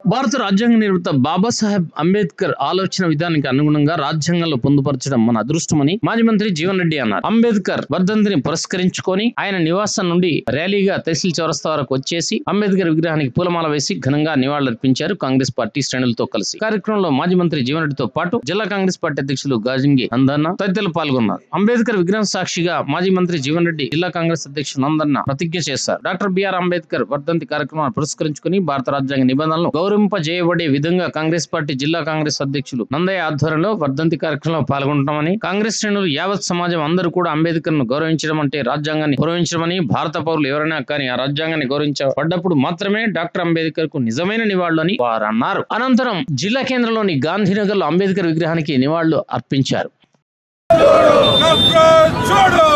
భారత రాజ్యాంగ నిర్మాత బాబాసాహెబ్ అంబేద్కర్ ఆలోచన విధానానికి అనుగుణంగా రాజ్యాంగంలో పొందుపరచడం మన అదృష్టమని మాజీ మంత్రి జీవన్ రెడ్డి అన్నారు. అంబేద్కర్ వర్ధంతిని పురస్కరించుకొని ఆయన నివాసం నుండి ర్యాలీగా తహసీల్ చౌరస్తా వరకు వచ్చేసి అంబేద్కర్ విగ్రహానికి పూలమాల వేసి ఘనంగా నివాళులర్పించారు కాంగ్రెస్ పార్టీ శ్రేణులతో కలిసి. కార్యక్రమంలో మాజీ మంత్రి జీవన్ రెడ్డితో పాటు జిల్లా కాంగ్రెస్ పార్టీ అధ్యక్షులు గాజింగి నందన్న తదితరులు పాల్గొన్నారు. అంబేద్కర్ విగ్రహం సాక్షిగా మాజీ మంత్రి జీవన్ రెడ్డి జిల్లా కాంగ్రెస్ అధ్యక్షులు నందన్న ప్రతిజ్ఞ చేశారు. డాక్టర్ బిఆర్ అంబేద్కర్ వర్ధంతి కార్యక్రమాన్ని పురస్కరించుకుని భారత రాజ్యాంగ నిబంధనలు గౌరవింపజేయబడే విధంగా కాంగ్రెస్ పార్టీ జిల్లా కాంగ్రెస్ అధ్యక్షులు నందయ్య ఆధ్వర్యంలో వర్ధంతి కార్యక్రమంలో పాల్గొంటామని కాంగ్రెస్ శ్రేణులు యావత్ సమాజం అందరూ కూడా అంబేద్కర్ను గౌరవించడం అంటే రాజ్యాంగాన్ని గౌరవించడమని భారత పౌరులు ఎవరైనా కానీ ఆ రాజ్యాంగాన్ని గౌరవించబడ్డప్పుడు మాత్రమే డాక్టర్ అంబేద్కర్కు నిజమైన నివాళులని వారు అన్నారు అనంతరం జిల్లా కేంద్రంలోని గాంధీనగర్లో అంబేద్కర్ విగ్రహానికి నివాళులు అర్పించారు. చూడు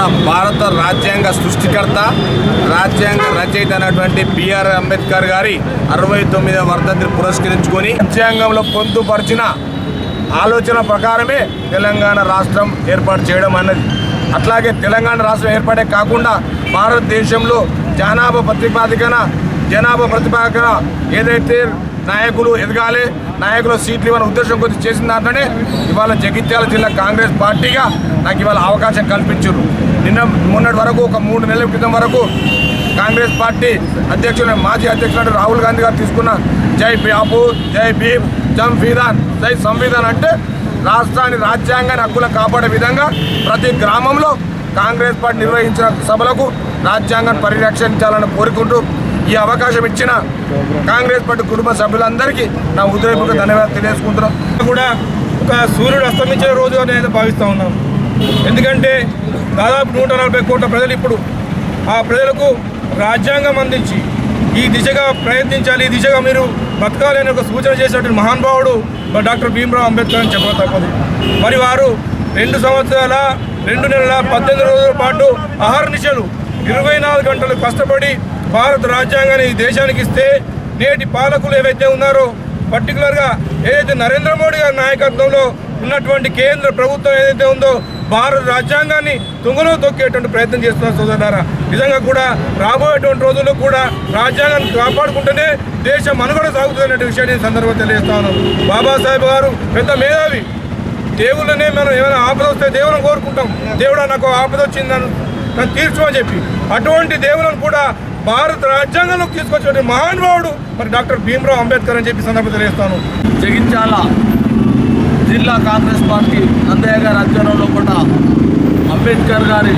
మన భారత రాజ్యాంగ సృష్టికర్త రాజ్యాంగ రచయిత అయినటువంటి బిఆర్ అంబేద్కర్ గారి అరవై తొమ్మిదవ వర్ధంతిని పురస్కరించుకొని రాజ్యాంగంలో పొందుపరిచిన ఆలోచన ప్రకారమే తెలంగాణ రాష్ట్రం ఏర్పాటు చేయడం అన్నది. అట్లాగే తెలంగాణ రాష్ట్రం ఏర్పడే కాకుండా భారతదేశంలో జనాభా ప్రతిపాదికన జనాభా ప్రతిపాదికన ఏదైతే నాయకులు ఎదగాలి నాయకులు సీట్లు ఇవ్వని ఉద్దేశం కొద్ది చేసిన దాంట్లోనే ఇవాళ జగిత్యాల జిల్లా కాంగ్రెస్ పార్టీగా నాకు ఇవాళ అవకాశం కల్పించారు నిన్న మొన్నటి వరకు ఒక మూడు నెలల క్రితం వరకు కాంగ్రెస్ పార్టీ అధ్యక్షుడు మాజీ అధ్యక్షుడు రాహుల్ గాంధీ గారు తీసుకున్న జై బాపు జై భీమ్ సంవిధాన్ జై సంవిధాన్ అంటే రాష్ట్రాన్ని రాజ్యాంగాన్ని హక్కులను కాపాడే విధంగా ప్రతి గ్రామంలో కాంగ్రెస్ పార్టీ నిర్వహించిన సభలకు రాజ్యాంగాన్ని పరిరక్షించాలని కోరుకుంటూ ఈ అవకాశం ఇచ్చిన కాంగ్రెస్ పార్టీ కుటుంబ సభ్యులందరికీ నా ఉదయపూర్వక ధన్యవాదాలు తెలియజేసుకుంటున్నాం కూడా ఒక సూర్యుడు అస్తమించే రోజు నేను భావిస్తూ ఉన్నాను. ఎందుకంటే దాదాపు నూట నలభై కోట్ల ప్రజలు ఇప్పుడు ఆ ప్రజలకు రాజ్యాంగం అందించి ఈ దిశగా ప్రయత్నించాలి ఈ దిశగా మీరు బతకాలి అనే ఒక సూచన చేసినటువంటి మహానుభావుడు డాక్టర్ భీమరావు అంబేద్కర్ అని చెప్పడం తప్పదు. మరి వారు రెండు సంవత్సరాల రెండు నెలల పద్దెనిమిది రోజుల పాటు అహర్నిశలు ఇరవై నాలుగు గంటలు కష్టపడి భారత రాజ్యాంగాన్ని ఈ దేశానికి ఇస్తే నేటి పాలకులు ఏవైతే ఉన్నారో పర్టికులర్గా ఏదైతే నరేంద్ర మోడీ గారి నాయకత్వంలో ఉన్నటువంటి కేంద్ర ప్రభుత్వం ఏదైతే ఉందో భారత రాజ్యాంగాన్ని తుంగలో తొక్కేటువంటి ప్రయత్నం చేస్తున్నారు సోదరులారా. నిజంగా కూడా రాబోయేటువంటి రోజుల్లో కూడా రాజ్యాంగాన్ని కాపాడుకుంటేనే దేశం మనుగడ సాగుతుందనే విషయాన్ని ఈ సందర్భంగా తెలియజేస్తా ఉన్నాను బాబాసాహెబ్ గారు పెద్ద మేధావి. దేవుళ్ళనే మనం ఏమైనా ఆపద వస్తే దేవులను కోరుకుంటాం. దేవుడా నాకు ఆపద వచ్చిందని నన్ను నన్ను తీర్చు అని చెప్పి. అటువంటి దేవులను కూడా భారత రాజ్యాంగంలోకి తీసుకొచ్చిన మహానుభావుడు మరి డాక్టర్ భీమరావు అంబేద్కర్ అని చెప్పి సందర్భం తెలియజేస్తాను. జగిత్యాల జిల్లా కాంగ్రెస్ పార్టీ నందయ్య గారి అధ్వర్యంలో కూడా అంబేద్కర్ గారి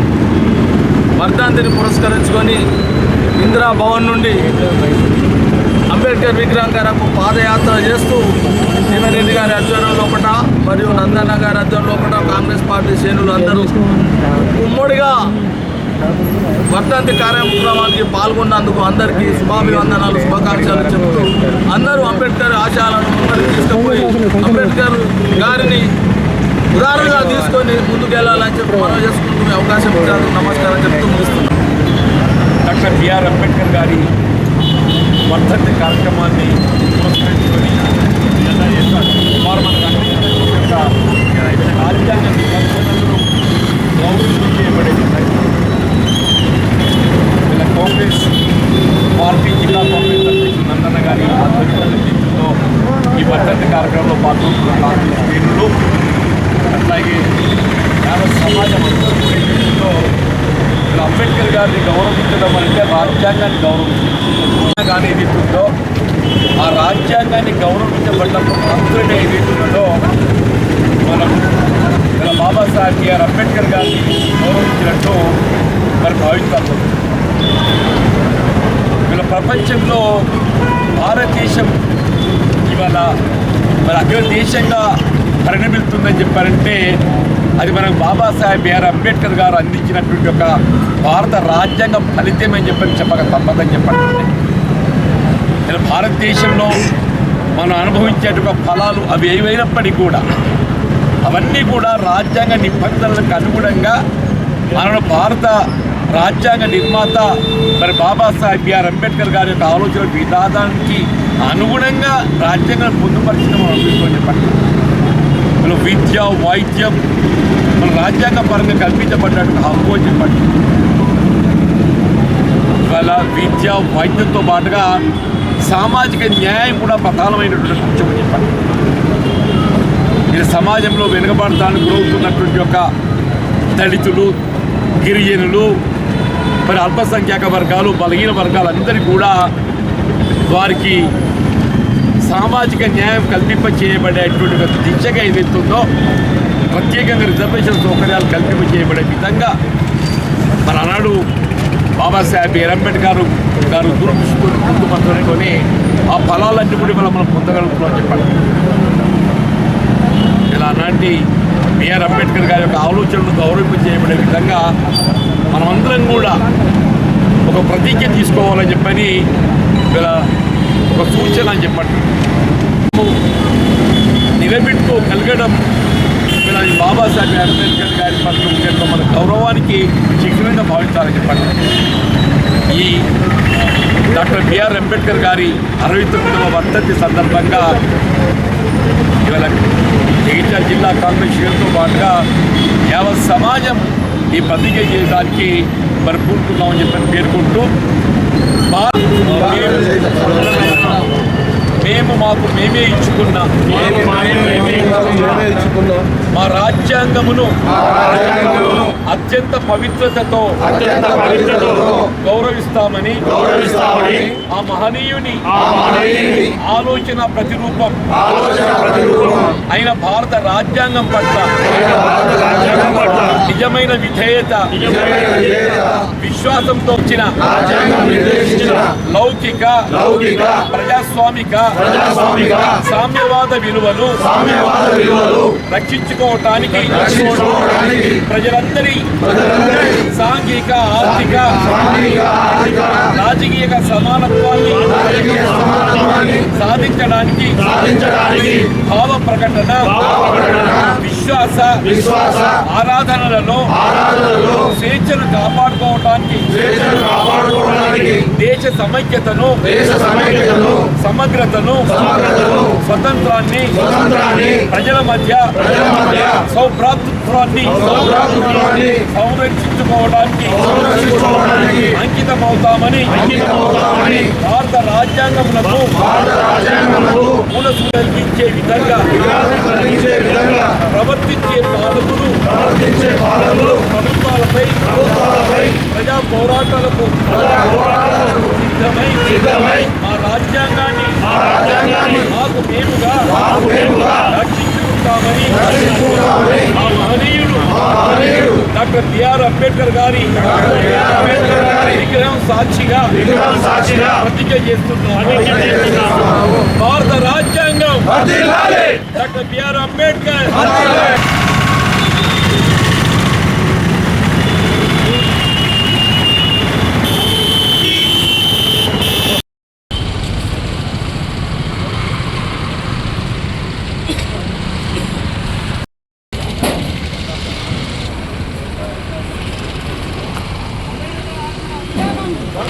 వర్ధాంతిని పురస్కరించుకొని ఇందిరా భవన్ నుండి అంబేద్కర్ విగ్రహం గారకు పాదయాత్ర చేస్తూ రెడ్డి గారి అధ్వర్యం లోపల మరియు నందన్న గారి అధ్వర్యం లోపల కాంగ్రెస్ పార్టీ శ్రేణులు అందరూ ఉమ్మడిగా వర్ధంతి కార్యక్రమానికి పాల్గొన్నందుకు అందరికీ శుభాభివందనాలు శుభాకాంక్షలు చెబుతూ అందరూ అంబేద్కర్ ఆశయాలను ముందరికి తీసుకుపోయి అంబేద్కర్ గారిని ఉదాహరణగా తీసుకొని ముందుకెళ్ళాలని చెప్పి మనం చేసుకుంటున్న అవకాశం ఇచ్చారు నమస్కారం చెప్తూ ముగిస్తున్నాం. డాక్టర్ బిఆర్ అంబేద్కర్ గారి వర్ధంతి కార్యక్రమాన్ని పురస్కరించుకొని వారు మనకు అందించిన యొక్క రాజ్యాంగ నిబంధనలను గౌరవం చేయబడే విధంగా ఇలా కాంగ్రెస్ పార్టీ జిల్లా కాంగ్రెస్ అధ్యక్షుడు నందన్న గారి ఆధ్వర్యంలో నేతృత్వంలో ఈ వర్ధంతి కార్యక్రమంలో పాల్గొంటున్న కాంగ్రెస్ శ్రేణులు అట్లాగే యావత్ సమాజం అంతా ఇలా అంబేద్కర్ గారిని గౌరవించడం అంటే రాజ్యాంగాన్ని గౌరవించడం. కానీ ఏదైతుందో ఆ రాజ్యాంగాన్ని గౌరవించబడినప్పుడు మంత్రుడే ఏదైతుందో మనం ఇలా బాబాసాహెబ్ బిఆర్ అంబేద్కర్ గారిని గౌరవించినట్టు మరి భావిస్తాం ప్రపంచంలో భారతదేశం ఇవాళ మరి అగ్ర దేశంగా పరిణమిస్తుందని చెప్పారంటే అది మనకు బాబాసాహెబ్ బిఆర్ అంబేద్కర్ గారు అందించినటువంటి ఒక భారత రాజ్యాంగం ఫలితం అని చెప్పని చెప్పక తప్పదని చెప్పండి. భారతదేశంలో మనం అనుభవించేటువంటి ఫలాలు అవి ఏవైనప్పటికీ కూడా అవన్నీ కూడా రాజ్యాంగ నిబంధనలకు అనుగుణంగా మన భారత రాజ్యాంగ నిర్మాత మరి బాబాసాహెబ్ బిఆర్ అంబేద్కర్ గారి యొక్క ఆలోచన విధానానికి అనుగుణంగా రాజ్యాంగం పొందుపరిచిన మనం అనుకుంటున్నాం చెప్పండి మన విద్య వైద్యం మన రాజ్యాంగ పరంగా కల్పించబడినటువంటి హక్కు అని చెప్పండి. ఇవాళ విద్య వైద్యంతో పాటుగా సామాజిక న్యాయం కూడా ప్రధానమైనటువంటి అంశం అని చెప్పండి. ఇది సమాజంలో వెనుకబడతానికి గురవుతున్నటువంటి యొక్క దళితులు గిరిజనులు మరి అల్పసంఖ్యాక వర్గాలు బలహీన వర్గాలందరికీ కూడా వారికి సామాజిక న్యాయం కల్పింప చేయబడేటువంటి ఒక దిశగా ఏదైతుందో ప్రత్యేకంగా రిజర్వేషన్ సౌకర్యాలు కల్పింప చేయబడే విధంగా మరి ఆనాడు బాబాసాహెబ్ అంబేద్కర్ గారు దూరదృష్టితో ముందు పంచుకొని ఆ ఫలాలన్నీ కూడా మనం పొందగలుగుతున్నాం చెప్పండి ఇలా అలాంటి బిఆర్ అంబేద్కర్ గారి యొక్క ఆలోచనలు గౌరవింపజేయబడే విధంగా మనమందరం కూడా ఒక ప్రతిజ్ఞ తీసుకోవాలని చెప్పని ఇలా ఒక సూచన అని చెప్పండి. నిలబెట్టుకోగలగడం ఇలా బాబాసాహెబ్ అంబేద్కర్ గారి పట్ల మన గౌరవానికి చిహ్నంగా భావించాలని చెప్పండి. ఈ డాక్టర్ బిఆర్ అంబేద్కర్ గారి అరవై తొమ్మిదవ వర్ధంతి సందర్భంగా ఇవాళ జగిత్యాల జిల్లా కార్పొరేషన్తో పాటుగా యావత్ సమాజం ఈ పత్రిక చేయడానికి మరి పూనుకున్నామని చెప్పి పేర్కొంటూ భారత్ మేము మాకు మేమే ఇచ్చుకున్న. మా రాజ్యాంగమును అత్యంత పవిత్రతతో గౌరవిస్తామని ఆ మహనీయుని ఆలోచన ప్రతిరూపం అయిన భారత రాజ్యాంగం పట్ల నిజమైన విధేయత విశ్వాసంతో వచ్చిన లౌకిక లౌకిక ప్రజాస్వామిక సామ్యవాద విలువలు సామ్యవాద విలువలు రక్షించుకోవటానికి ప్రజలందరి సాంఘిక ఆర్థిక రాజకీయ సమానత్వాన్ని సాధించడానికి భావ ప్రకటన విశ్వాస విశ్వాస ఆరాధనలలో స్వేచ్ఛను కాపాడుకోవటానికి దేశ సమైక్యతను సమగ్రతను స్వతంత్రాన్ని ప్రజల మధ్య సౌభ్రాతృత్వాన్ని సంరక్షించుకోవడానికి అంకితమవుతామని భారత రాజ్యాంగములకు మూల కలిగించే విధంగా ప్రవర్తించే పాలకులు ప్రభుత్వాలపై ప్రజా పోరాటాలకు సిద్ధమై మా రాజ్యాంగాన్ని మాకు మేముగా డాక్టర్ బిఆర్ అంబేద్కర్ గారి విగ్రహం సాక్షిగా ప్రతిజ్ఞ చేస్తున్నాను భారత రాజ్యాంగం doctor BR Ambedkar Johar doctor son of India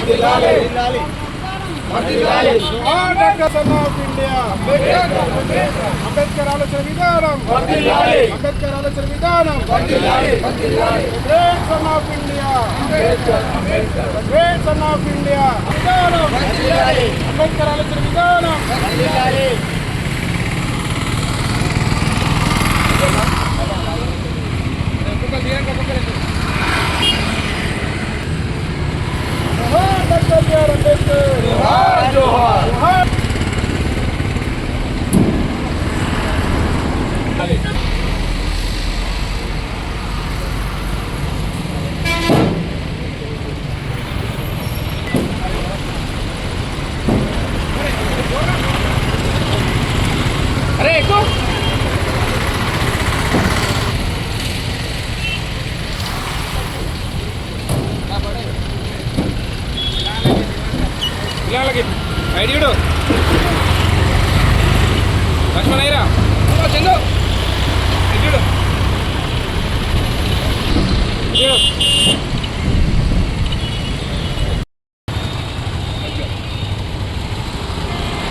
Ambedkar ఆలోచన విధానం అంబేద్కర్ ఆలోచన విధానం great son of India great son of India విధానం అంబేద్కర్ ఆలోచన విధానం జోహార్ డాక్టర్ బిఆర్ అంబేద్కర్ జోహార్ జోహార్ పిల్లలకి ఐడియుడు లక్ష్మణయ్యరా చందు. ఐడియుడు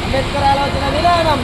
అంబేద్కర్ ఆలోచన విధానం.